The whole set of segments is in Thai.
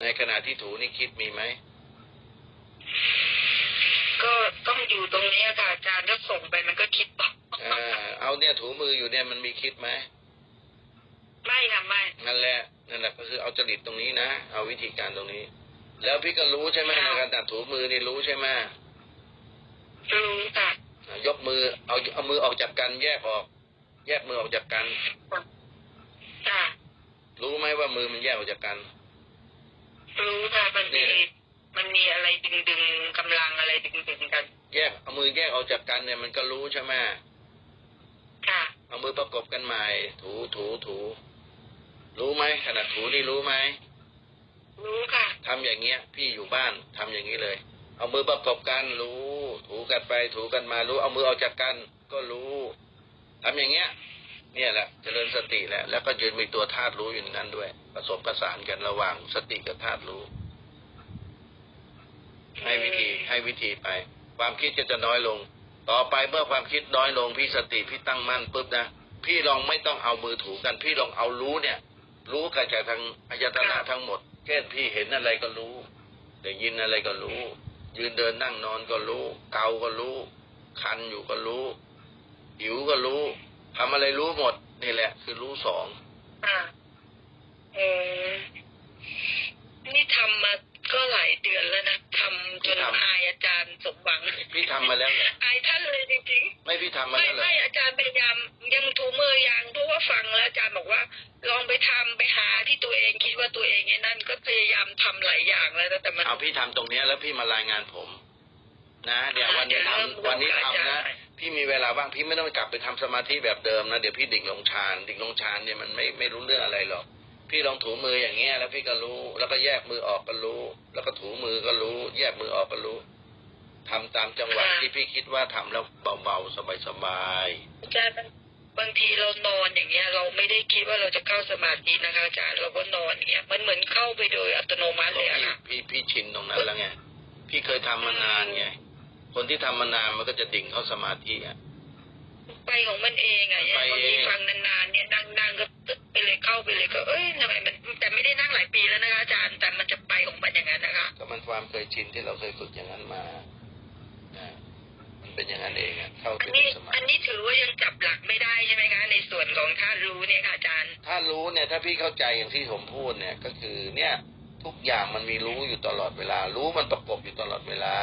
ในขณะที่ถูนี่คิดมีไหม ก็ต้องอยู่ตรงนี้ค่ะอาจารย์ถ้าส่งไปมันก็คิดต่อเออเอาเนี่ยถูมืออยู่เนี่ยมันมีคิดไหมไม่ค่ะไม่นั่นแหละนั่นแหละก็คือเอาจริตตรงนี้นะเอาวิธีการตรงนี้ แล้วพี่ก็รู้ใช่ไหมในการตัดถูมือนี่รู้ใช่ไหมรู้ค่ะอะยกมือเอาเอามือออกจากกันแยกออก แยกมือออกจากกันค่ะรู้ไหมว่ามือมันแยกออกจากกัน รู้ค่ะมันมีเนี่ยมันมีอะไรดึงดึงๆกำลังอะไรดึงดึงๆกัน แยกเอามือแยกออกจากกันเนี่ยมันก็รู้ใช่ไหมค่ะเอามือประกบกันใหม่ ถูถูถู รู้ไหมขนาดถูนี่รู้ไหมรู้ค่ะทำอย่างเงี้ย พี่อยู่บ้านทำอย่างนี้เลย เอามือประกบกันรู้ ถูกันไป ถูกันมารู้ เอามือออกจากกัน ก็รู้ทำอย่างเงี้ย เนี่ยแหละเจริญสติแหละแล้วก็ยืนมีตัวธาตุรู้อยู่ในนั้นด้วย ผสมประสานกันระหว่างสติกับธาตุรู้ ให้วิธีให้วิธีไป ความคิดจะจะน้อยลง ต่อไปเมื่อความคิดน้อยลงพี่สติพี่ตั้งมั่นปุ๊บนะพี่ลองไม่ต้องเอามือถูกัน พี่ลองเอารู้เนี่ย รู้กระจายทางอายตนะทั้งหมดเช่นพี่เห็นอะไรก็รู้ได้ยินอะไรก็รู้ ยืนเดินนั่งนอนก็รู้ เกาก็รู้ คันอยู่ก็รู้หิวก็รู้ ทำอะไรรู้หมดนี่แหละ คือรู้สองอ่าเออนี่ทำมาก็หลายเดือนแล้วนะทำจนอายอาจารย์สมหวังพี่ทำมาแล้วเหรออายท่านเลยจริงๆไม่พี่ทำมาไม่แล้วเหรอไม่อาจารย์พยายามยังถูมือยังเพราะว่าฟังแล้วอาจารย์บอกว่า ลองไปทำไปหาที่ตัวเองคิดว่าตัวเองไอ้นั่นก็พยายามทำหลายอย่างแล้วนะแต่มันเอาพี่ทำตรงเนี้ยแล้วพี่มารายงานผม นะเดี๋ยววันนี้เดี๋ยวเริ่มทำวันนี้ทำอาจารนะย์ พี่มีเวลาว่างพี่ไม่ต้องไปกลับไปทำสมาธิแบบเดิมนะเดี๋ยวพี่ดิ่งลงฌานดิ่งลงฌานเนี่ยมันไม่ไม่รู้เรื่องอะไรหรอกพี่ลองถูมืออย่างเงี้ยแล้วพี่ก็รู้ แล้วก็แยกมือออกก็รู้ แล้วก็ถูมือก็รู้ แยกมือออกก็รู้ทำตามจังหวะที่พี่คิดว่าทำแล้วเบาๆสบายอาจารย์มันบางทีเรานอนอย่างเงี้ย เราไม่ได้คิดว่าเราจะเข้าสมาธินะคะอาจารย์เราก็นอนอย่างเงี้ย มันเหมือนเข้าไปโดยอัตโนมัติๆเลยอะพี่ค่ะพี่พี่ชินตรงนั้นแล้วไงพี่เคยทำมานานไง คนที่ทำมานานมันก็จะดิ่งเข้าสมาธิอะไปของมันเองอะเนี่ยไปบางเอทีงฟังนานๆเนี่ยนั่งนั่งก็ตึ๊กไปเลยเข้าไปเลยก็เอ้ยทำไมมันแต่ไม่ได้นั่งหลายปีแล้วนะคะอาจารย์แต่มันจะไปของมันอย่างนั้นนะคะก็มันความเคยชินที่เราเคยฝึกอย่างนั้นมานะมันเป็นอย่างนั้นเองอะเข้าอัถึนงนี้สมาอันธินี้ถือว่ายังจับหลักไม่ได้ใช่ไหมคะในส่วนของท่านรู้เนี่ยค่ะอาจารย์ถ้ารู้เนี่ยถ้าพี่เข้าใจอย่างที่ผมพูดเนี่ยก็คือเนี่ย ทุกอย่างมันมีรู้อยู่ตลอดเวลา รู้มันประกบอยู่ตลอดเวลา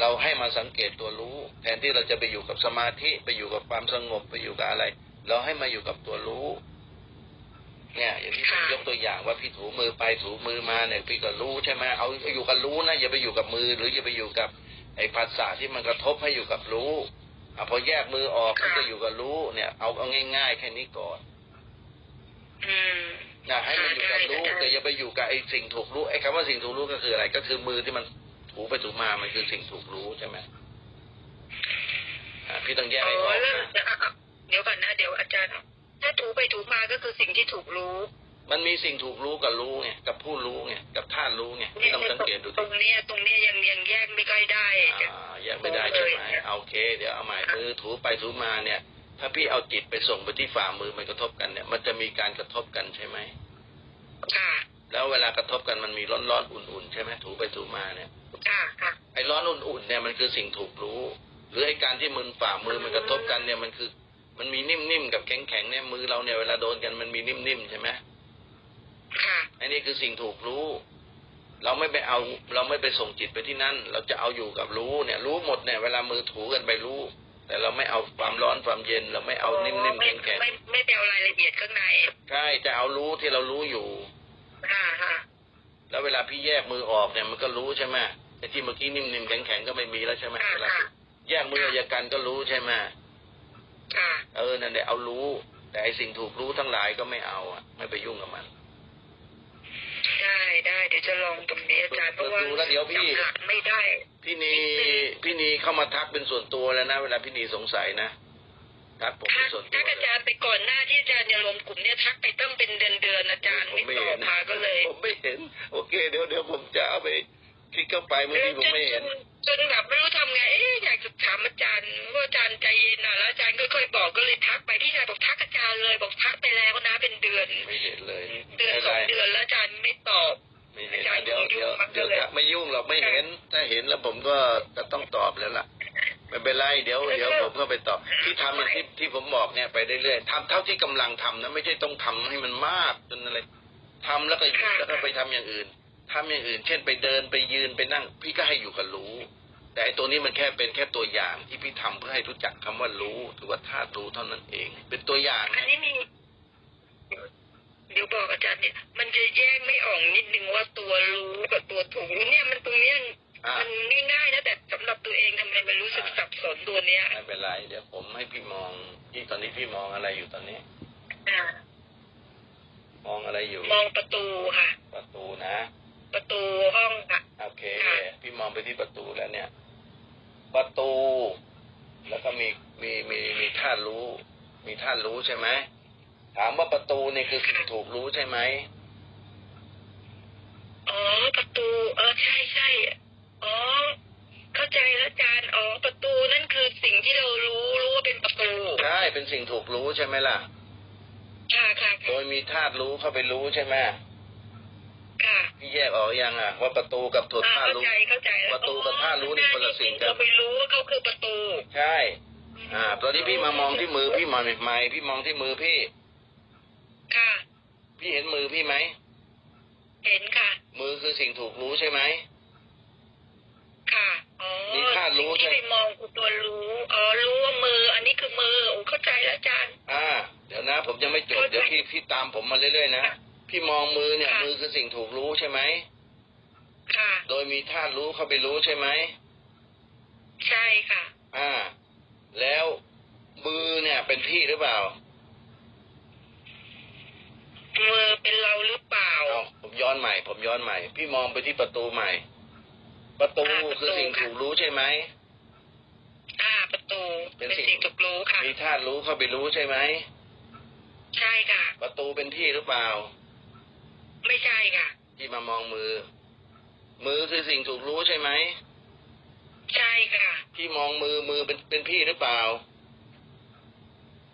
เราให้มาสังเกตตัวรู้ แทนที่เราจะไปอยู่กับสมาธิไปอยู่กับความสงบไปอยู่กับอะไร เราให้มาอยู่กับตัวรู้ เนี่ย อย่างที่ผมยกตัวอย่างว่าพี่ถูมือไปถูมือมาเนี่ยพี่ก็รู้ใช่ไหมเอาอยู่กับรู้นะอย่าไปอยู่กับมือ หรืออย่าไปอยู่กับไอ้ภาษาที่มันกระทบให้อยู่กับรู้อพอแยกมือออกก็จะอยู่กับรู้เนี่ย เอาเอาง่าย ๆ แค่นี้ก่อน อืม นะให้มันอยู่กับรู้ได้ได้แต่อย่าไปอยู่กับไอ้สิ่งถูกรู้ไอ้คำว่าสิ่งถูกรู้ก็คืออะไร ก็คือมือที่มันถูไปถูมามันคือสิ่งถูกรู้ใช่ไหมอะพี่ต้องแยกอ๋ให้อออกแล้วนะเดี๋ยวเอาเดี๋ยวก่อนนะเดี๋ยวอาจารย์ ถ้าถูไปถูมาก็คือสิ่งที่ถูกรู้ มันมีสิ่งถูกรู้กับรู้ไงกับผู้รู้ไงกับท่านรู้ไงพี่ต้องสังเกตดูตรงเนี้ยตรงเนี้ยยังยังแยกไม่ค่อยได้อ่าแยกไม่ได้ใช่ไหมเอาโอเค เดี๋ยวเอาใหม่มือถูไปถูมาเนี่ย ถ้าพี่เอาจิตไปส่งไปที่ฝ่ามือมันกระทบกันเนี่ย มันจะมีการกระทบกันใช่ไหมค่ะ แล้วเวลากระทบกันมันมีร้อนๆอุ่นๆใช่ไหมถูไปถูมาเนี่ยค่ะค่ะไอ้ร้อนอุ่นๆเนี่ยมันคือสิ่งถูกรู้ หรือไอ้การที่มือฝ่ามือมันกระทบกันเนี่ยมันคือ มันมีนิ่มๆกับแข็งๆเนี่ยมือเราเนี่ยเวลาโดนกันมันมีนิ่มๆใช่ไหมค่ะไอ้นี่คือสิ่งถูกรู้เราไม่ไปเอาเราไม่ไปส่งจิตไปที่นั่น เราจะเอาอยู่กับรู้เนี่ย รู้หมดเนี่ย เวลามือถูกันไปรู้ แต่เราไม่เอาความร้อนความเย็นเราไม่เอานิ่มๆไม่แข็งไม่ไม่ไปเอารายละเอียดข้างในๆใช่จะเอารู้ที่เรารู้อยู่ค่ะค่ะแล้วเวลาพี่แยกมือออกเนี่ยมันก็รู้ใช่ไหมไอ้ที่เมื่อกี้นิ่มๆแข็งๆก็ไม่มีแล้วใช่ไหมค่ะเวลาค่ะแยกมืออายกันก็รู้ใช่ไหมค่ะเออนั่นแหละเอารู้ แต่ไอสิ่งถูกรู้ทั้งหลายก็ไม่เอาอะ ไม่ไปยุ่งกับมันได้ได้เดี๋ยวจะลองตรงนี้อาจารย์เพราะว่าดูแล้วเดี๋ยวพี่จับหลักไม่ได้ พี่นีพี่นีเข้ามาทักเป็นส่วนตัวแล้วนะ เวลาพี่นีสงสัยนะทักผมเป็ทันกส่วนตัทัวกอาจารย์ไปก่อนหน้าที่อาจารย์จะรวมกลุ่มเนี่ยทักไปตั้งเป็นเดือนเดือนๆอาจารย์ไม่ตอบมาก็เลยผมไม่เห็น โอเค เดี๋ยวเดี๋ยวผมจะเอาไปคลิกเข้าไปเมื่อกี้ผมไม่เห็นจนแบบไม่รู้ทำไงเอ๊ะอยากจะถามอาจารย์ว่าอาจารย์ใจเย็นหน่อยแล้วอาจารย์ค่อยๆบอกก็เลยทักไปพี่ชายบอกทักอาจารย์เลย บอกทักไปแล้วนะเป็นเดือนไม่เห็นเลยเดือนไม่สไรองเดือนแล้วอาจารย์ เดี๋ยวคงยุ่เดี๋ยวงมันก็เดี๋ยวเลยไม่ยุ่งหรอกไม่เห็น ถ้าเห็นแล้วผมก็จะต้องตอบแล้วล่ะไม่เป็นไรเดี๋ยวเดี๋ยวผมก็ไปตอบที่ทำอย่างที่ที่ผมบอกเนี่ยไปเรื่อยๆทำเท่าที่กำลังทำนะไม่ใช่ต้องทำให้มันมากจนอะไรทำแล้วก็หยุดแล้วก็ไปทำอย่างอื่นทำอย่างอื่น เช่นไปเดินไปยืนไปนั่ง พี่ก็ให้อยู่กับรู้ แต่ไอ้ตัวนี้มันแค่เป็นแค่ตัวอย่างที่พี่ทำเพื่อให้รู้จักคำว่ารู้หรือว่าธาตุรู้เท่านั้นเอง เป็นตัวอย่างอันนะนี้มี เดี๋ยวบอกอาจารย์เนี่ย มันจะแยกไม่ออกนิดนึงว่าตัวรู้กับตัวถูกรู้เนี่ยมันตรงเนี้ยอะมันง่ายๆนะแต่สำหรับตัวเองทำไมมันรู้สึกสับสนตัวเนี้ยไม่เป็นไรเดี๋ยวผมให้พี่มองที่ตอนนี้พี่มองอะไรอยู่ตอนนี้อ่ามองอะไรอยู่ มองประตูค่ะ ประตูนะ ประตูห้องค่ะโอเคค่ะพี่มองไปที่ประตูแล้วเนี่ย ประตู แล้วก็มีมีมีมีท่าตุรู้ มีท่าตุรู้ใช่ไหม ถามว่าประตูนี่คือสิ่งถูกรู้ใช่ไหมอ๋อประตู เออใช่ใช่อ๋อเข้าใจแล้วอาจารย์อ๋อประตูนั่นคือสิ่งที่เรารู้รู้ว่าเป็นประตูใช่เป็นสิ่งถูกรู้ใช่ไหมล่ะค่ะค่ะโดยมีธาตุรู้เข้าไปรู้ใช่ไหมค่ะพี่แยกออกยังอะ ว่าประตูกับตัวอ่าธาตุเข้ารู้ใจเข้าใจแล้วประตูกับท่ารู้นี่คนละสิ่งกันเราไปรู้ว่าเขาคือประตู ใช่ อ่า ตอนนี้พี่มามองที่มือพี่มองใหม่พี่มองที่มือพี่ค่ะ พี่เห็นมือพี่ไหม เห็นค่ะ มือคือสิ่งถูกรู้ใช่ไหม ค่ะอ๋อมีธาตุรู้สิ่งใช่ที่ไปมองคือตัวรู้ อ๋อ รู้ว่ามือ อันนี้คือมือโอ้เข้าใจแล้วอาจารย์ อ่า เดี๋ยวนะ ผมยังไม่จบ เดี๋ยวพี่พี่ตามผมมาเรื่อยๆนะ พี่มองมือเนี่ยค่ะมือคือสิ่งถูกรู้ใช่ไหม ค่ะ โดยมีธาตุรู้เข้าไปรู้ใช่ไหม ใช่ค่ะ อ่า แล้วมือเนี่ยเป็นพี่หรือเปล่า มือเป็นเราหรือเปล่า เอาผมย้อนใหม่ ผมย้อนใหม่ พี่มองไปที่ประตูใหม่ ประตูอ่าประตู คือสิ่งค่ะถูกรู้ใช่ไหม อ่าประตู เป็เป็นนสิ่ง สิ่งถูกรู้ค่ะ มีธาตุรู้เข้าไปรู้ใช่ไหม ใช่ค่ะ ประตูเป็นพี่หรือเปล่า ไม่ใช่ค่ะพี่มามองมือ มือคือสิ่งถูกรู้ใช่ไหม ใช่ค่ะ พี่มองมือมือเป็นเป็นพี่หรือเปล่า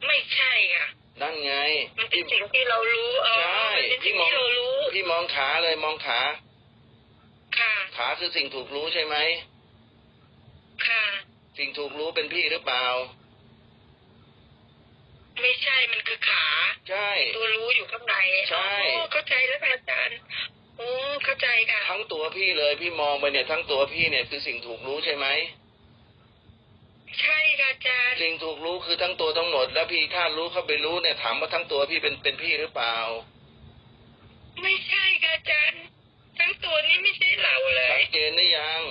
ไม่ใช่ค่ะ นั่นไงมันเป็นพี่สิ่งที่เรารู้เออใช่มันเป็นพี่สิ่งมองที่เรารู้พี่มองขาเลยมองขาค่ะขาคือสิ่งถูกรู้ใช่ไหมค่ะสิ่งถูกรู้เป็นพี่หรือเปล่า ไม่ใช่มันคือขา ใช่ ตัวรู้อยู่ข้างในใช่อ๋อเข้าใจแล้วค่ะอาจารย์โอ้เข้าใจค่ะทั้งตัวพี่เลยพี่มองไปเนี่ย ทั้งตัวพี่เนี่ยคือสิ่งถูกรู้ใช่ไหมใช่ค่ะอาจารย์สิ่งถูกรู้คือทั้งตัวทั้งหมด แล้วพี่ธาตุรู้เข้าไปรู้เนี่ยถามว่าทั้งตัวพี่เป็นเป็นพี่หรือเปล่า ไม่ใช่ค่ะอาจารย์ทั้งตัวนี้ไม่ใช่เราเลชัย ดเจนหรือยัง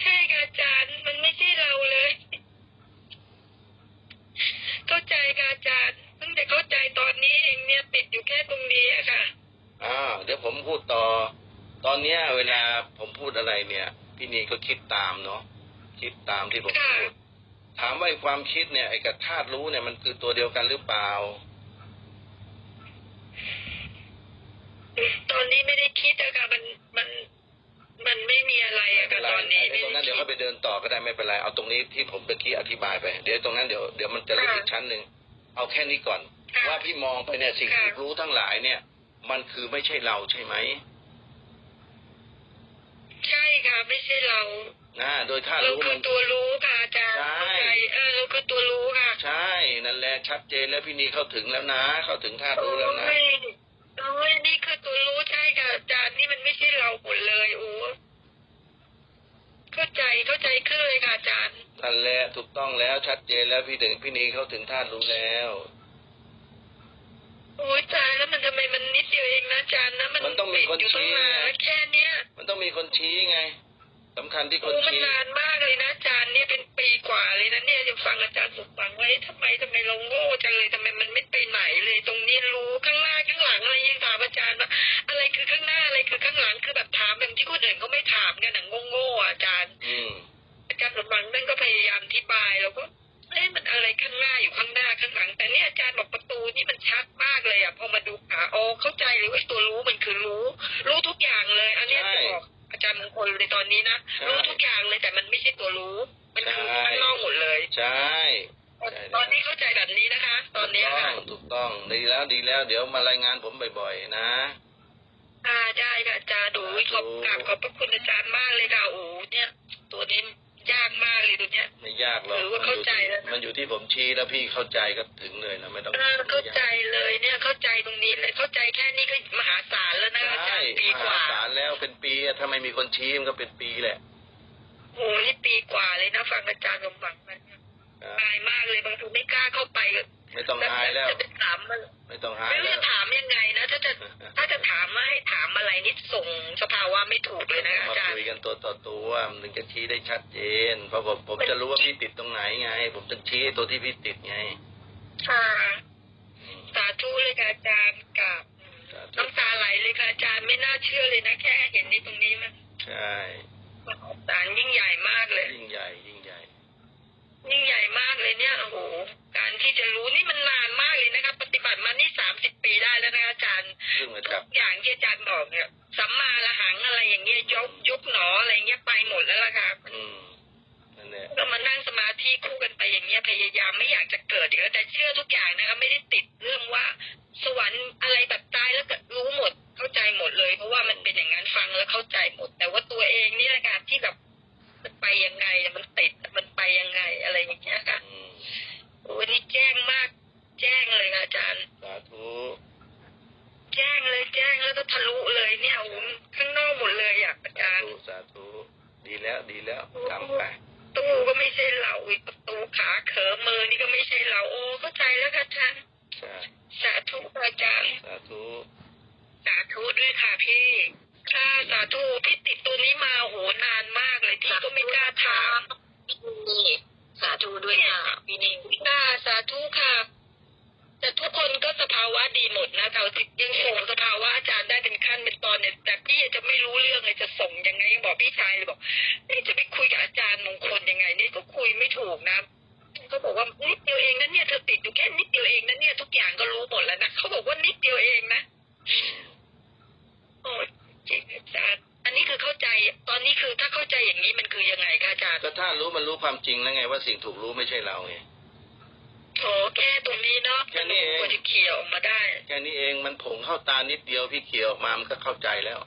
ใช่ค่ะอาจารย์ มันไม่ใช่เราเลย เข้าใจค่ะอาจารย์เพิ่งจะเข้าใจตอนนี้เองเนี่ยติดอยู่แค่ตรงนี้อะค่ะ อ่าเดี๋ยวผมพูดต่อ ตอนเนี้ย เวลาผมพูดอะไรเนี่ย พี่นีก็คิดตามเนาะ คิดตามที่ผมพูดถามว่าไอ้ความคิดเนี่ยไอ้กับธาตุรู้เนี่ยมันคือตัวเดียวกันหรือเปล่า ตอนนี้ไม่ได้คิดอะค่ะมันมันมันไม่มีอะไรอะค่ะตอนนี้ไอ้ตรงนั้นเดี๋ยวเขาไปเดินต่อก็ได้ไม่เป็นไร เอาตรงนี้ที่ผมเมื่อกี้อธิบายไป เดี๋ยวตรงนั้นเดี๋ยวเดี๋ยวมันจะลึกอีกชั้นหนึ่งเอาแค่นี้ก่อน ว่าพี่มองไปเนี่ยสิ่งที่รู้ทั้งหลายเนี่ย มันคือไม่ใช่เราใช่ไหม ใช่ค่ะไม่ใช่เรา นะโดยธาตุเรารู้คืมัอนตัวรู้ค่ะอาจารย์ใช่เข้าใจเออเราคือตัวรู้ค่ะ ใช่นั่นแหละชัดเจนแล้วพี่นีเข้าถึงแล้วนะ เข้าถึงธาตุรู้แล้วนะโอ้ยโอ้ยนี่คือตัวรู้ใช่ค่ะอาจารย์นี่มันไม่ใช่เราหมดเลยโอ้เข้าใจเข้าใจขึ้นเลยค่ะอาจารย์นั่นแหละถูกต้องแล้วชัดเจนแล้วพี่ถึงพี่นีเข้าถึงธาตุรู้แล้วโอ้ยตายแล้วมันทำไมมันนิดเดียวเองนะอาจารย์นะมันมันต้องมีคนติดอยู่ตั้งชี้นานไงแล้วแค่เนี้ยมันต้องมีคนชี้ไง สำคัญที่คโอ้นมันชี้นานมากเลยนะอาจารย์เนี่ยเป็นปีกว่าเลยนะเนี่ยจะฟังอาจารย์สุฟังไว้ทำไมทำไมเราโง่จังเลยทำไมมันไม่ไปไหนเลย ตรงนี้รู้ข้างหน้าข้างหลังอะไรยังถามอาจารย์ว่าอะไรคือข้างหน้าอะไรคือข้างหลังคือแบบถามแบบที่คนอื่นเขาไม่ถามกันนะโง่ๆอะอาจารย์อืมอาจารย์สมบังนั่นก็พยายามอธิบายแล้วก็เอ๊ะมันอะไรข้างหน้าอยู่ข้างหน้าข้างหลัง แต่เนี่ยอาจารย์บอกประตูนี่มันชัดมากเลยอะพอมาดูขาโอ้เข้าใจเลยว่าตัวรู้มันคือรู้รู้ คลในตอนนี้นะรู้ทุกอย่างเลยแต่มันไม่ใช่ตัวรู้ มันคือข้างนอกหมดเลยใช่ตอนนี้เข้าใจแบบนี้นะคะ ตอนนี้ถูกต้ค่ะองถูกต้องดีแล้วดีแล้ว เดี๋ยวมารายงานผมบ่อยๆนะอ่าได้ค่ะอาจารย์ดูขอบกราบขอบพระคุณอาจารย์มากเลยค่ะโอ้เนี่ย ตัวนี้ ยากมากเลยตัวเนี้ย ไม่ยากหรอกหรือว่าเข้าใจแล้วนะ มันอยู่ที่ผมชี้แล้วพี่เข้าใจก็ถึงเลยนะไม่ต้องเออเข้าใจเลยเนี่ยเข้าใจตรงนี้เลยเข้าใจแค่นี้ก็มหาศาลแล้วนะอาจาใช่รย์ปีมกหาว่าศาลแล้วเป็นปีอะถ้าไม่มีคนชี้มันก็เป็นปีแหละโอ้นี่ปีกว่าเลยนะฟังอาจารย์สมหวังมันครับอายมากเลยบางทีไม่กล้าเข้าไป ไม่ต้องอายแล้วจะไปถามมันไม่ต้องอายไม่รู้แล้วจะถามยังไงนะถ้าจะถ้าจะถามมาให้ถามอะไรนี่ส่งสภาวะไม่ถูกเลยนะอามาจารย์คุยกันตัวต่อตัวมันถึงจะชี้ได้ชัดเจน เพราะผมผมจะรู้ว่าพี่ติดตรงไหนไง ผมจะชี้ตัวที่พี่ติดไงค่ะอืมสาธุเลยค่ะอาจารย์กับสาธุน้ำตาไหลเลยค่ะอาจารย์ไม่น่าเชื่อเลยนะแค่เห็นในตรงนี้มันใช่ ไปยังไงมันติดมันไปยังไงอะไรอย่างเงี้ยค่ะอืมวันนี้แจ้งมาก แจ้งเลยค่ะอาจารย์สาธุแจ้งเลยแจ้งแล้วก็ทะลุเลยเนี่ยโอ้โหข้างนอกหมดเลยอะอาสาจารย์ธุสาธุดีแล้วดีแล้วทำไปตู้ก็ไม่ใช่เราอีกประตูขาเขอมือนี่ก็ไม่ใช่เราโอ้เข้าใจแล้วค่ะอาจารย์ใช่สาธุค่ะอาจารย์สาธุสาธุด้วยค่ะพี่ ค่ะสาธุพี่ติดตัวนี้มาโหนานมากเลยพี่ก็ไม่กล้าถามนี่สาธุด้วยค่ะพี่นิ่งค่ะสาธุค่ะแต่ทุกคนก็สภาวะดีหมดนะเรายังส่งสภาวะอาจารย์ได้เป็นขั้นเป็นตอนเนี่ยแต่พี่จะไม่รู้เรื่องเลยจะส่งยังไงบอกพี่ชายเลยบอกนี่จะไปคุยกับอาจารย์มงคลยังไงนี่ก็คุยไม่ถูกนะเขาบอกว่านิดเดียวเองนะเนี่ยเธอติดอยู่แค่นิดเดียวเองนะเนี่ยทุกอย่างก็รู้หมดแล้วนะเขาบอกว่านิดเดียวเองนะอืมโอ้จริง อาจารย์อันนี้คือเข้าใจ ตอนนี้คือถ้าเข้าใจอย่างนี้มันคือยังไงคะอาจารย์ก็ถ้ารู้มันรู้ความจริงแล้วไงว่าสิ่งถูกรู้ไม่ใช่เราไงโอ้แค่ตรงนี้เนาะแค่นี้เองกว่าจะเคลียร์ออกมาได้แค่นี้เองมันผงเข้าตานิดเดียวพี่เขียวออกมามันก็เข้าใจแล้ว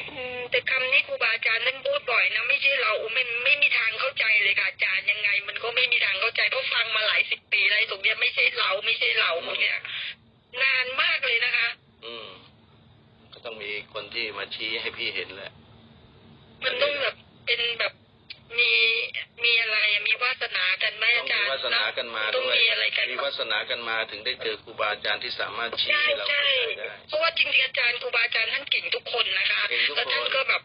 อืมแต่คำนี้ครูบาอาจารย์ท่านพูดบ่อยนะไม่ใช่เราไม่ไม่มีทางเข้าใจเลยค่ะอาจารย์ยังไง มันก็ไม่มีทางเข้าใจเพราะฟังมาหลายสิบปีแล้วตรงเนี้ยไม่ใช่เราไม่ใช่เราพวกเนี้ยนานมากเลยนะคะอืมก็ ต้องมีคนที่มาชี้ให้พี่เห็นแหละ มันต้องแบบเป็นแบบมีมีอะไรอะมีวาสนากันไหมต้องอาจารมีย์วาสนากันมาต้องด้วยมีอะไรกันมีวาสนากันมาถึงได้เจอครูบาอาจารย์ที่สามารถชี้ใช่ให้เราใช่เข้าใจได้เพราะว่าจริงๆอาจารย์ครูบาอาจารย์ท่านเก่งทุกคนนะคะเก่งทุกคนแล้วท่านก็แบบ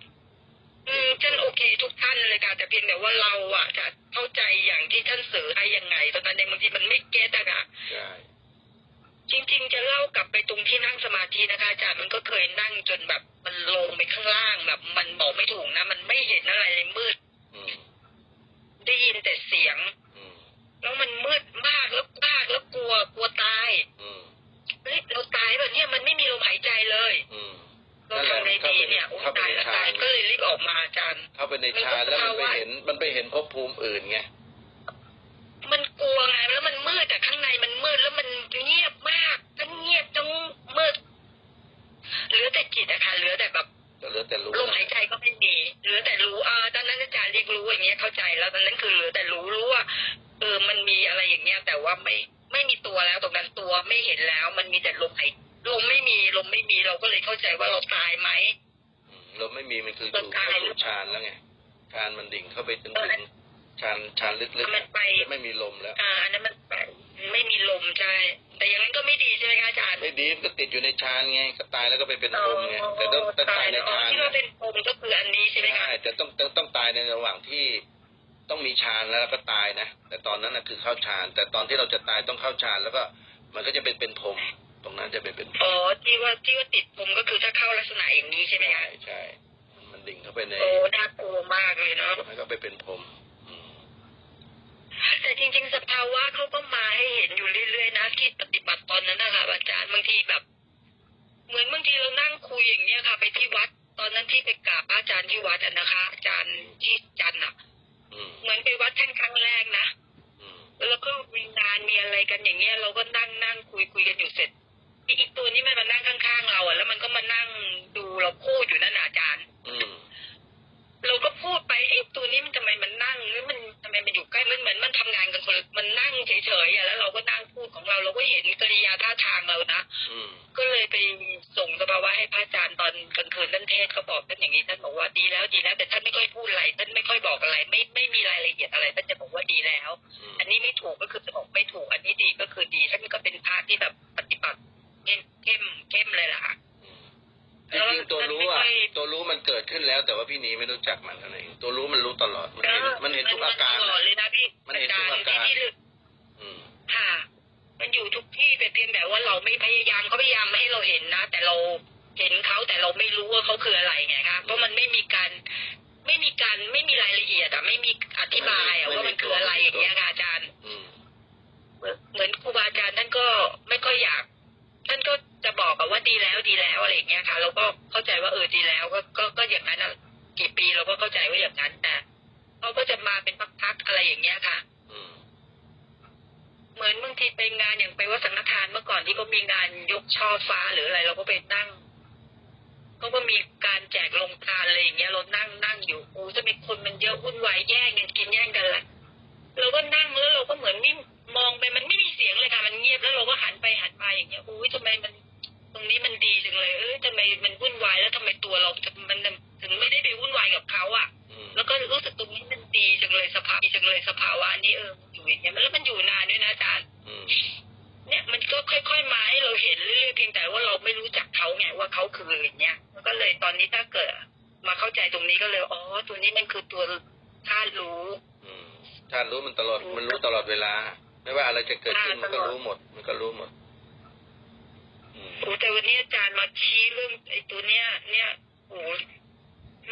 อืมท่านโอเคทุกท่านเลยค่ะแต่เพียงแต่ว่าเราอะจะเข้าใจอย่างที่ท่านสื่อให้ยังไงตอนนั้นเองบางทีมันไม่เก็ตอะค่ะใช่ จริงๆ จะเล่ากลับไปตรงที่นั่งสมาธินะคะอาจารย์มันก็เคยนั่งจนแบบมันลงไปข้างล่างแบบ มันบอกไม่ถูกนะ มันไม่เห็นอะไรเลยมืดอืมได้ยินแต่เสียงอืมแล้วมันมืดมากแล้วมากแล้วกลัวกลัวตายอืมเฮ้ยเราตายแบบเนี้ยมันไม่มีลมหายใจเลยอืมเราทำอะไรดีเนี่ยโอ้เข้าไปตายในแล้วฌาตายนก็เลยรีบออกมาอาจารย์เข้าไปในฌานแล้วมันไปเห็น มันไปเห็นภพภูมิอื่นไงมันกลัวไงแล้วมันมืดแต่ข้างในมันมืดแล้วมันเงียบมากทั้งเงียบทั้งมืดเหลือแต่จิตอะ ค่ะเหลือแต่แบบก็เหลือแต่รู้ลมหายใจก็ไม่มีเหลือแต่รู้อ่าตอนนั้นอาจารย์เรียกรู้อย่างเงี้ยเข้าใจแล้วตอนนั้นคือเหลือแต่รู้รู้ว่าเออมันมีอะไรอย่างเงี้ยแต่ว่าไม่ไม่มีตัวแล้วตรงนั้นตัวไม่เห็นแล้ว มันมีแต่ลมหายลมไม่มีลมไม่มีเราก็เลยเข้าใจว่าเราตายไหมอืมลมไม่มีมันคือก็อยู่ตายเข้าสู่ฌานแล้วไงฌานมันดิ่งเข้าไปจนถึงฌานฌานลึกๆมันอะไปจะไม่มีลมแล้วอ่าอันนั้นมันไปไม่มีลมใช่ แต่อย่างนั้นก็ไม่ดีใช่ไหมคะอาจารย์ไม่ดีมันก็ติดอยู่ในฌานไงก็ตายแล้วก็ไปเป็นพรหมไงแต่ต้องต้องตายในอ๋อฌานที่ว่าเป็นปมก็คืออันนี้ใช่ไหมคะใช่แต่ต้องต้องต้องตายในระหว่างที่ต้องมีฌานแล้วก็ตายนะแต่ตอนนั้นนะคือเข้าฌาน แต่ตอนที่เราจะตายต้องเข้าฌานแล้วก็มันก็จะเป็นเป็นพรหมตรงนั้นจะเป็นเป็นพรหมอ๋อที่ว่าที่ว่าติดปมก็คือถ้าเข้าลักษณะอย่างนี้ใช่ไหมใช่คะใช่มันดิ่งเข้าไปในโอ้น่ากลัวมากเลยเนาะมันก็ไปเป็นพรหมอืมแต่ จริง ๆ สภาวะเขาก็มาให้เห็นอยู่เรื่อยๆนะที่ปฏิบัติตอนนั้นนะคะอาจารย์บางทีแบบ เหมือนบางทีเรานั่งคุยอย่างเงี้ยค่ะ ไปที่วัด ตอนนั้นที่ไปกราบพระอาจารย์ที่วัดอะนะคะ อาจารย์ที่จันทร์อะอืมเหมือนไปวัดท่านครั้งแรกนะอืมแล้วก็มีงานมีอะไรกันอย่างเงี้ย เราก็นั่งนั่งคุยคุยกันอยู่เสร็จอีกตัวนี้มันมานั่งข้างๆเราอะแล้วมันก็มานั่งดูเราพูดอยู่นั่นน่ะอาจารย์อืมเราก็พูดไปเอ๊ะตัวนี้มันทำไมมันนั่งหรือมันทำไมมัน ทำงานกันคนละมันนั่งเฉยๆอะแล้วเราก็นั่งพูดของเราเราก็เห็นกริยาท่าทางเรานะอืมก็เลยไปส่งสภาวะให้พระอาจารย์ตอนกลางคืนท่านเทศน์เขาบอกท่านอย่างนี้ท่านบอกว่าดีแล้วดีแล้ว แต่ท่านไม่ค่อยพูดอะไรท่านไม่ค่อยบอกอะไร ไม่ไม่มีรายละเอียดอะไรท่านจะบอกว่าดีแล้วอืมอันนี้ไม่ถูกก็คือจะบอกไม่ถูก อันนี้ดีก็คือดีท่านก็เป็นพระที่แบบปฏิบัติเข้มเข้มเข้มเลยล่ะค่ะอืมจริงๆตัวรู้อะไม่ค่อยตัวรู้มันเกิดขึ้นแล้ว แต่ว่าพี่นีไม่รู้จักมันเท่านั้นเองตัวรู้มันรู้ตลอด มันเห็นมันเห็นทุกอาการมันตลอดเลยนะพี่ มันเห็นทุกอาการที่ที่อืมค่ะ มันอยู่ทุกที่แต่เพียงแต่ว่าเราไม่พยายามเขาพยายามไม่ให้เราเห็นนะ แต่เราเห็นเขาแต่เราไม่รู้ว่าเขาคืออะไรไงคะเพราะมันไม่มีการไม่มีการไม่มีรายละเอียดอะไม่มีอธิบายอะว่ามันคืออะไรอย่างเงี้ยค่ะอาจารย์อืมเหมือนเหมือนครูบาอาจารย์ท่านก็ไม่ค่อยอยาก ท่านก็จะบอกอะว่าดีแล้วดีแล้วอะไรอย่างเงี้ยค่ะเราก็เข้าใจว่าเออดีแล้ว ก็ก็ก็อย่างนั้นอะกี่ปีเราก็เข้าใจว่าอย่างนั้นแต่ เขาก็จะมาเป็นพักๆอะไรอย่างเงี้ยค่ะอืมเหมือนบางทีไปงานอย่างไปวัดสังฆทานเมื่อก่อนที่เขามีงานยกช่อฟ้าหรืออะไร เราก็ไปนั่งเขาก็มีการแจกลงทานอะไรอย่างเงี้ยเรานั่งนั่งอยู่โอ้จะมีคนมันเยอะวุ่นวายแย่งกันกินแย่งกันแหละเราก็นั่งแล้วเราก็เหมือนไม่มองไปมันไม่มีเสียงเลยค่ะมันเงียบแล้วเราก็หันไปหันมาอย่างเงี้ยโอ้ยทำไมมัน ตรงนี้มันดีจังเลย เอ้ยทำไมมันวุ่นวายแล้วทำไมตัวเรา มัน ถึงไม่ได้ไปวุ่นวายกับเขาอะอืมแล้วก็รู้สึกตรงนี้มันดีจังเลยสภาพดีจังเลยสภาวะนี้เอออยู่อย่างเงี้ยแล้วมันอยู่นานด้วยนะอาจารย์อืมเนี่ยมันก็ค่อยๆมาให้เราเห็นเรื่อยๆเพียงแต่ว่าเราไม่รู้จักเขาไงว่าเขาคืออย่างเงี้ยก็เลยตอนนี้ถ้าเกิด มาเข้าใจตรงนี้ก็เลยอ๋อตัวนี้มันคือตัวธาตุรู้อืมถ้ารู้มันตลอดมันรู้ตลอดเวลา ไม่ว่าอะไรจะเกิดขึ้นมันก็รู้หมด มันก็รู้หมดอืมโอ้แต่วันนี้อาจารย์มาชี้เรื่องไอ้ตัวเนี้ย เนี่ยโอ้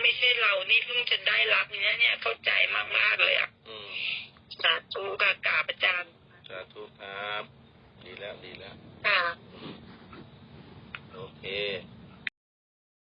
ไม่ใช่เรานี่เพิ่งจะได้รับเนี่ยเนี่ยเข้าใจมากๆเลยอะอืมสาธุกากราบอาจารย์สาธุครับ ดีแล้วดีแล้วค่ะโอเค